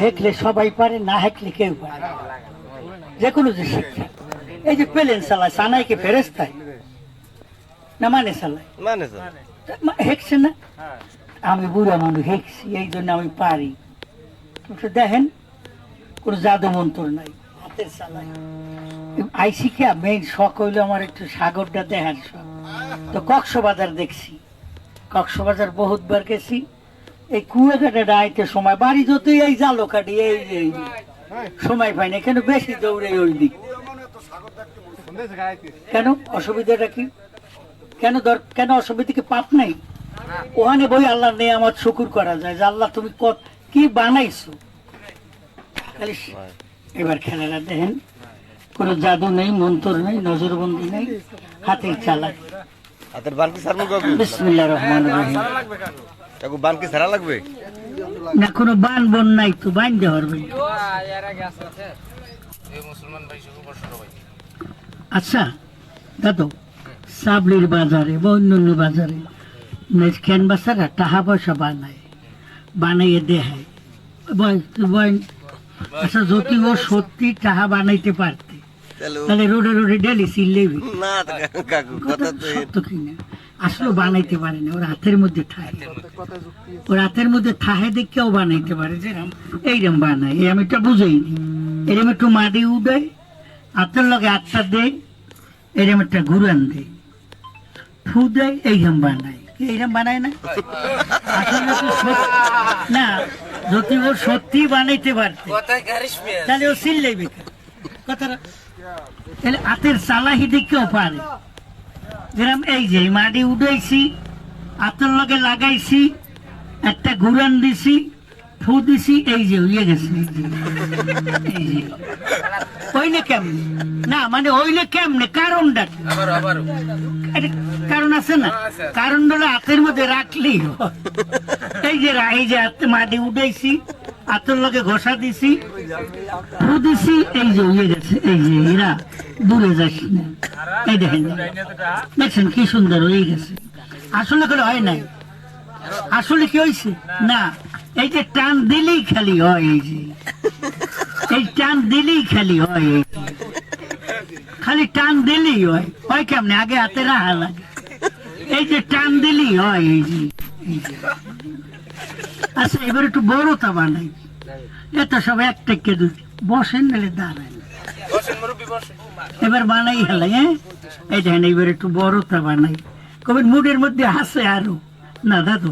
হেকলে সবাই পারে না হেকলে কেউ পারে যে কোনো যে শিক্ষা। এই যে পেলেন চালায় সানাইকে ফেরেস্তায় না মানে চালায় মানে হেকছে না? আমি বুড়া মানুষ হেকছি এই জন্য আমি পারি। দেখেন কোনো জাদু মন্ত্র নাই হাতের চালায় আইসি কে মেইন শখ হইল আমার একটু সাগরটা দেখার শখ। তো কক্সবাজার দেখছি। কক্সবাজার বহুতবার গেছি। এই কুয়াকাটা ডাইতে সময় বাড়ি যতই এই জালো কাটি এই সময় পাই না এখানে বেশি দৌড়ে ওই দিক? কেন? অসুবিধাটা কি? কেন দর- কেন অসুবিধা কি? পাপ নাই? ওখানে বই আল্লাহ নেই আমার শুকুর করা যায় যে আল্লাহ তুমি কত- কি বানাইছো? খালি এবার খেলাটা দেখেন। কোনো জাদু নেই মন্তর নেই নজরবন্দি নেই হাতের চালাক। হাতের বিসমিল্লাহ রহমান রহিম। বান কি লাগবে? না কোনো বান বন নাই তো বান্ধে হরবে। আচ্ছা দাদু সাবলির বাজারে বা অন্যান্য বাজারে ক্যানভাসাররা টাকা পয়সা বানায় বানাইয়ে বয়- আচ্ছা যদি ও সত্যি টাহা বানাইতে পারতে তাহলে রোডে রোডে ডেলি সিলেবি না তো কাকু, কথা তো আসলে বানাইতে পারে না ওর হাতের মধ্যে থাকে ওর হাতের মধ্যে থাহে দেখেও বানাইতে পারে যেরকম এইরকম বানায় এই আমি এটা বুঝাইনি। এরকম একটু মাটি উঠায় হাতের লগে আটটা দেয় এরকম একটা ঘুরান দেয়। ফু দেয় এইরকম বানায়। কি এইরকম বানায় না? আসলে না যদি ও সত্যি বানাইতে পারতে তাহলে ও সিললেই বেকার কথাটা তাহলে হাতের চালাহি দেখেও পারে। যেরকম এই যে মাটি উঠাইছি হাতের লগে লাগাইছি একটা ঘুরান দিছি ফু দিছি এই যে উইয়ে গেছে। এই যে। ওইলে কেমনে? না মানে ওইলে কেমনে? কারণটা কারণ আছে না? কারণ হলো হাতের মধ্যে রাখলেই হয়। এই যে এই যে মাটি উঠাইছি হাতের লগে ঘষা দিছি দিছি, এই যে উইয়ে গেছে, এই যে এরা দূরে যাস এই দেখেন, দেখছেন কি সুন্দর হয়ে গেছে। আসলে করে হয় নাই। আসলে কি হয়েছে? না, এই যে টান দিলেই খালি হয়, এই যে। এই টান দিলেই খালি হয়, এই। খালি টান দিলেই হয়। হয় কেমনে? আগে হাতে রাহা লাগে। এই যে টান দিলেই হয়, এই যে। আচ্ছা এবার একটু বানাই। এত সব এক টেকে বসেন নাহলে দাঁড়ান। এবার বানাই হ্যাঁ? এই দেখেন, এবার একটু বানাই। কবে মুডের মধ্যে হাসে আরও? না, দাদু,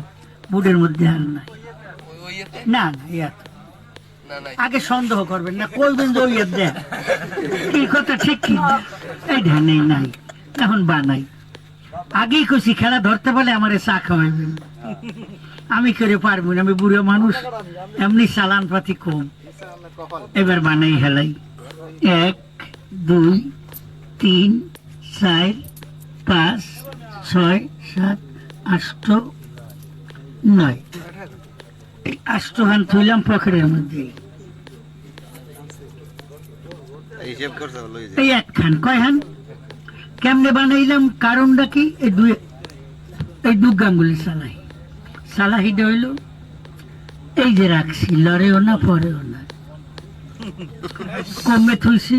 মুডের মধ্যে আর নাই। না না ইয়া আগে সন্দেহ করবেন না কইবেন যে ওই দেখ। কি কথা ঠিক কি? এই দেখেন নাই। এখন বানাই। আগেই কইছি, খেলা ধরতে পারলে আমার চা খাওয়াইবেন। আমি করে পারব না আমি বুড়ো মানুষ। এমনি চালান পাতি কম। এবার বানাই হেলাই। এক দুই তিন চার পাঁচ ছয় সাত আষ্ট নয়। এই আষ্টহান থইলাম পকেটের মধ্যে। এই একখান। কয় হান? কেমনে বানাইলাম? কারণটা কি? এই দুই এই দু গাঙ্গুলি সালাই সালাহিটা হইল এই যে রাখছি, লড়েও না পরেও না। কমে থুইছি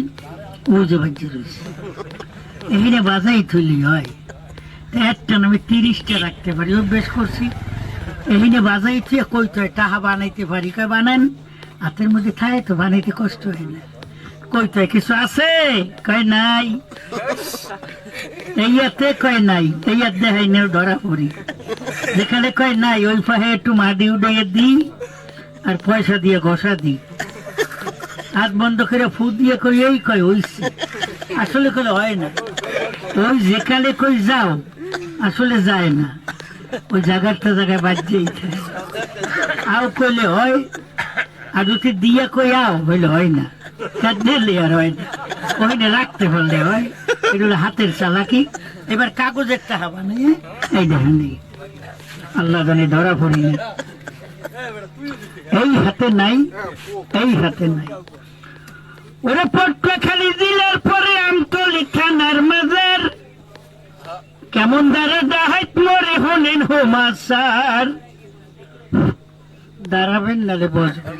ও যে রয়েছে এখানে বাজাই থইলি হয়। একটা আমি তিরিশটা রাখতে পারি, অভ্যেস করছি। এখানে বাজাই থুয়ে কই তো টাহা বানাইতে পারি। কয়, বানান। হাতের মধ্যে থাকে তো বানাইতে কষ্ট হয় না। কই তো কিছু আছে? কয়, নাই। এইয়াতে কয়, নাই। এইয়াত দেখাই নেও, ধরা পড়ি। যেখানে কয়, নাই, ওই পাহে একটু মাটি উড়ে দিই আর পয়সা দিয়ে ঘষা দিই। হাত বন্ধ করে ফু দিয়ে কই এই কয়, হইছে। আসলে কলে হয় না। ওই যেখানে কই যাও, আসলে যায় না। ওই জায়গাটা জায়গায় বাজছেই থাকে আও কইলে হয়, আর যদি দিয়া কই আও হইলে হয় না। তা দিলে আর হয় না। ওই না রাখতে পারলে হয়। এগুলো হাতের চালাকি। এবার কাগজের টাকা বানাই এই দেখেন। আল্লাহ জানি ধরা পড়ি না। এই হাতে নাই, এই হাতে নাই। ওরে পটকা খালি দিলের পরে আমতলি থানার মাজার কেমন দাহাইত মরে দাঁড়াবেন নালে বসবেন